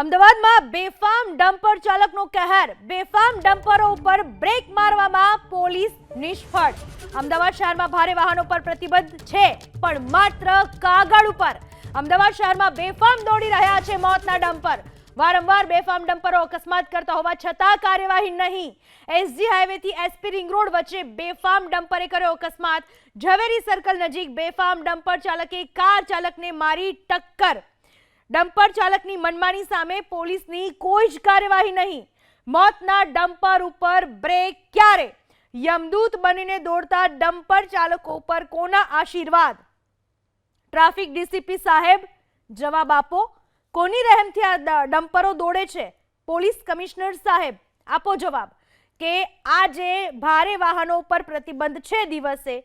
અમદાવાદમાં બેફામ ડમ્પર ચાલકનો કહેર. બેફામ ડમ્પરો ઉપર બ્રેક મારવામાં પોલીસ નિષ્ફળ. અમદાવાદ શહેરમાં ભારે વાહનો પર પ્રતિબંધ છે, પણ માત્ર કાગળ ઉપર. અમદાવાદ શહેરમાં બેફામ દોડી રહ્યા છે મોતના ડમ્પર. વારંવાર બેફામ ડમ્પરો અકસ્માત કરતા હોવા છતાં કાર્યવાહી નહીં. એસજી હાઈવેથી એસપી રિંગ રોડ વચ્ચે બેફામ ડમ્પરે કર્યો અકસ્માત. ઝવેરી સર્કલ નજીક બેફામ ડમ્પર ચાલકે કાર ચાલકને મારી ટક્કર. ડમ્પર ચાલકની મનમાની સામે પોલીસની કોઈ જ કાર્યવાહી નહીં. મોતના ડમ્પર ઉપર બ્રેક ક્યારે? યમદૂત બનીને દોડતા ડમ્પર ચાલકો પર કોના આશીર્વાદ? ટ્રાફિક ડીસીપી સાહેબ, જવાબ આપો. કોની રહેમથી આ ડમ્પરો દોડે છે? પોલીસ કમિશનર સાહેબ, આપો જવાબ. કે આ જે ભારે વાહનો ઉપર પ્રતિબંધ છે દિવસે,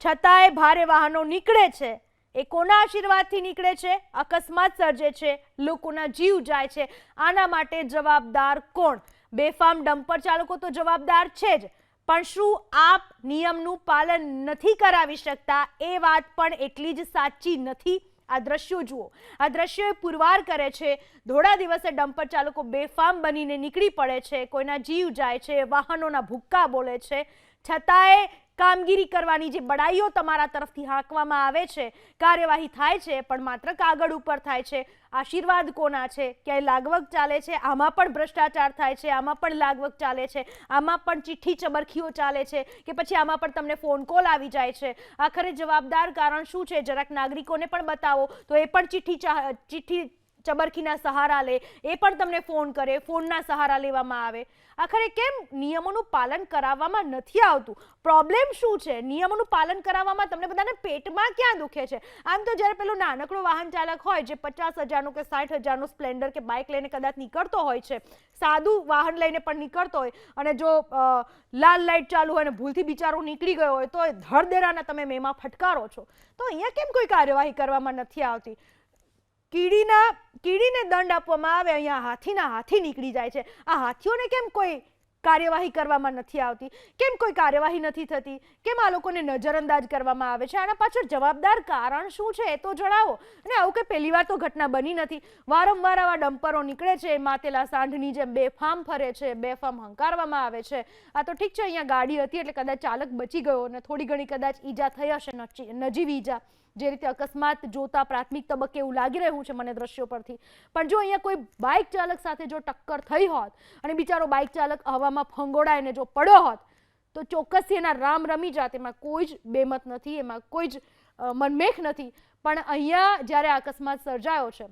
છતાંય ભારે વાહનો નીકળે છે એ કોના આશીર્વાદથી નીકળે છે? અકસ્માત સર્જે છે, લોકોના જીવ જાય છે. આના માટે જવાબદાર કોણ? બેફામ ડમ્પર ચાલકો તો જવાબદાર છે જ. પણ શું આપ નિયમનું પાલન નથી કરાવી શકતા? એ વાત પણ એટલી જ સાચી નથી. આ દ્રશ્યો જુઓ. આ દ્રશ્યો પુરવાર કરે છે. ધોળા દિવસે ડમ્પર ચાલકો બેફામ બનીને નીકળી પડે છે. કોઈના જીવ જાય છે, વાહનોના ભૂક્કા બોલે છે. છતાંય કામગીરી કરવાની જે બડાઈઓ તમારા તરફથી હાંકવામાં આવે છે, કાર્યવાહી થાય છે, પણ માત્ર કાગળ ઉપર થાય છે. આશીર્વાદ કોના છે? ક્યાંય લાગવગ ચાલે છે? આમાં પણ ભ્રષ્ટાચાર થાય છે, આમાં પણ લાગવગ ચાલે છે, આમાં પણ ચિઠ્ઠી ચબરખીઓ ચાલે છે કે પછી આમાં પણ તમને ફોન કોલ આવી જાય છે? આખરે જવાબદાર કારણ શું છે? જરાક નાગરિકોને પણ બતાવો. તો એ પણ ચિઠ્ઠી ચિઠ્ઠી ચબરખીના સહારા લે, એ પણ તમને ફોન કરે, ફોનના સહારા લેવામાં આવે. આખરે કેમ? નિયમોનું પાલન કરાવવામાં નથી આવતું. પ્રોબ્લેમ શું છે? નિયમોનું પાલન કરાવવામાં તમને બધાને પેટમાં ક્યાં દુખે છે? આમ તો જ્યારે પેલો નાનકડો વાહન ચાલક હોય, જે પચાસ હજારનું કે સાઠ હજારનું સ્પ્લેન્ડર કે બાઇક લઈને કદાચ નીકળતો હોય છે, સાદું વાહન લઈને પણ નીકળતો હોય અને જો લાલ લાઇટ ચાલુ હોય અને ભૂલથી બિચારો નીકળી ગયો હોય, તો એ ધડદેરાના તમે મેમાં ફટકારો છો. તો અહીંયા કેમ કોઈ કાર્યવાહી કરવામાં નથી આવતી? કીડીના, કીડીને દંડ આપવામાં આવે, અહીંયા હાથીના હાથી નીકળી જાય છે. આ હાથીઓને કેમ કોઈ કાર્યવાહી કરવામાં નથી આવતી? કેમ કોઈ કાર્યવાહી નથી થતી? કેમ આ લોકોને નજરઅંદાજ કરવામાં આવે છે? આના પાછળ જવાબદાર કારણ શું છે એ તો જણાવો. અને આવું કે પહેલી વાર તો ઘટના બની નથી. વારંવાર આવા ડમ્પરો નીકળે છે, માતેલા સાંઢની જેમ બેફામ ફરે છે બેફામ હંકારવામાં આવે છે. આ તો ઠીક છે, અહીંયા ગાડી હતી એટલે કદાચ ચાલક બચી ગયો અને થોડી ઘણી કદાચ ઈજા થઈ હશે નજીવી ઈજા. જે રીતે અકસ્માત જોતા પ્રાથમિક તબક્કે એવું લાગી રહ્યું છે મને દ્રશ્યો પરથી. પણ જો અહીંયા કોઈ બાઇક ચાલક સાથે જો ટક્કર થઈ હોત અને બિચારો બાઇક ચાલક હવામાં ફંગોળાઈને જો પડ્યો હોત, તો ચોક્કસથી એના રામ રમી જાત. એમાં કોઈ જ બેમત નથી, એમાં કોઈ જ મનમેખ નથી. પણ અહીંયા જ્યારે અકસ્માત સર્જાયો છે,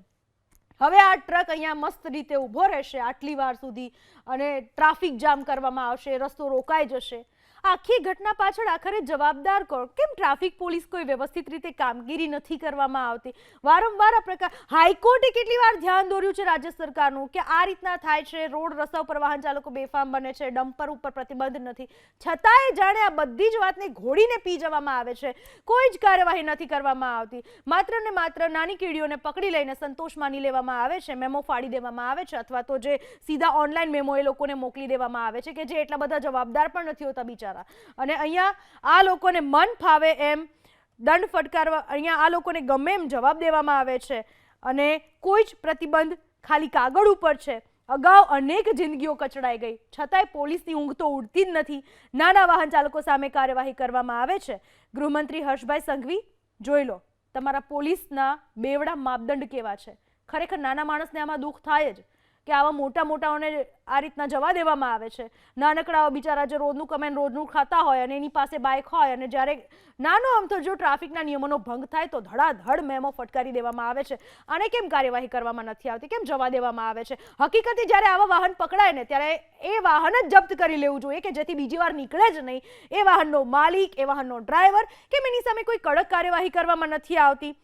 હવે આ ટ્રક અહીંયા મસ્ત રીતે ઊભો રહેશે. આટલી વાર સુધી અને ટ્રાફિક જામ કરવામાં આવશે, રસ્તો રોકાઈ જશે. આખી ઘટના પાછળ આખરે જવાબદાર કોણ? કેમ ટ્રાફિક પોલીસ કોઈ વ્યવસ્થિત રીતે કામગીરી નથી કરવામાં આવતી? વારંવાર આ પ્રકાર હાઈકોર્ટે કેટલી વાર ધ્યાન દોર્યું છે રાજ્ય સરકારનું કે આ રીતના થાય છે, રોડ રસ્તા ઉપર વાહન ચાલકો બેફામ બને છે, ડમ્પર ઉપર પ્રતિબંધ નથી. છતાંય જાણે આ બધી જ વાતને ઘોડીને પી જવામાં આવે છે. કોઈ જ કાર્યવાહી નથી કરવામાં આવતી. માત્ર ને માત્ર નાની કીડીઓને પકડી લઈને સંતોષ માની લેવામાં આવે છે, મેમો ફાડી દેવામાં આવે છે, અથવા તો જે સીધા ઓનલાઈન મેમો એ લોકોને મોકલી દેવામાં આવે છે કે જે એટલા બધા જવાબદાર પણ નથી હોતા બિચારા. અને અહીંયા આ લોકોને મન ફાવે એમ દંડ ફટકારવા, અહીંયા આ લોકોને ગમે એમ જવાબ દેવામાં આવે છે. અને કોઈ જ પ્રતિબંધ ખાલી કાગળ ઉપર છે. અગાઉ અનેક જિંદગીઓ કચડાઈ ગઈ. છતાંય પોલીસની ઊંઘ તો ઉડતી જ નથી. નાના વાહન ચાલકો સામે કાર્યવાહી કરવામાં આવે છે. ગૃહમંત્રી હર્ષભાઈ સંઘવી, જોઈ લો, તમારા પોલીસના બેવડા માપદંડ કેવા છે? ખરેખર નાના માણસને આમાં દુઃખ થાય જ. કે આવા મોટા મોટાઓને આ રીતના જવા દેવામાં આવે છે. નાનકડાઓ બિચારા જે રોજનું કમેન રોજનું ખાતા હોય અને એની પાસે બાઇક હોય અને જ્યારે નાનો અમથો જો ટ્રાફિકના નિયમોનો ભંગ થાય તો ધડાધડ મેમો ફટકારી દેવામાં આવે છે. અને કેમ કાર્યવાહી કરવામાં નથી આવતી? કેમ જવા દેવામાં આવે છે? હકીકતે જ્યારે આવા વાહન પકડાય ને ત્યારે એ વાહન જ જપ્ત કરી લેવું જોઈએ કે જેથી બીજી વાર નીકળે જ નહીં. એ વાહનનો માલિક, એ વાહનનો ડ્રાઈવર, કેમ એની સામે કોઈ કડક કાર્યવાહી કરવામાં નથી આવતી?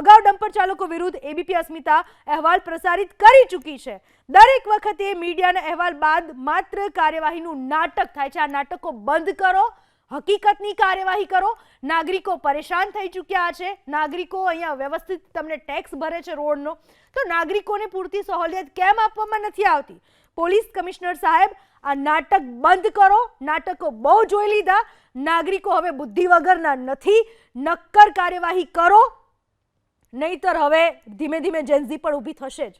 અગાઉ ડમ્પર ચાલકો વિરુદ્ધ એબીપી અસ્મિતા અહેવાલ પ્રસારિત કરી ચૂકી છે. દરેક વખતે મીડિયાના અહેવાલ બાદ માત્ર કાર્યવાહીનું નાટક થાય છે. આ નાટકો બંધ કરો, હકીકતની કાર્યવાહી કરો. નાગરિકો પરેશાન થઈ ચૂક્યા છે. નાગરિકો અહીંયા વ્યવસ્થિત તમને ટેક્સ ભરે છે રોડનો. તો નાગરિકોને પૂરતી સહોલિયત કેમ આપવામાં નથી આવતી? પોલીસ કમિશનર સાહેબ, આ નાટક બંધ કરો. નાટકો બહુ જોઈ લીધા. નાગરિકો હવે બુદ્ધિ વગરના નથી. નક્કર કાર્યવાહી કરો. નહીતર હવે ધીમે ધીમે જેન્ઝી પણ ઊભી થશે જ.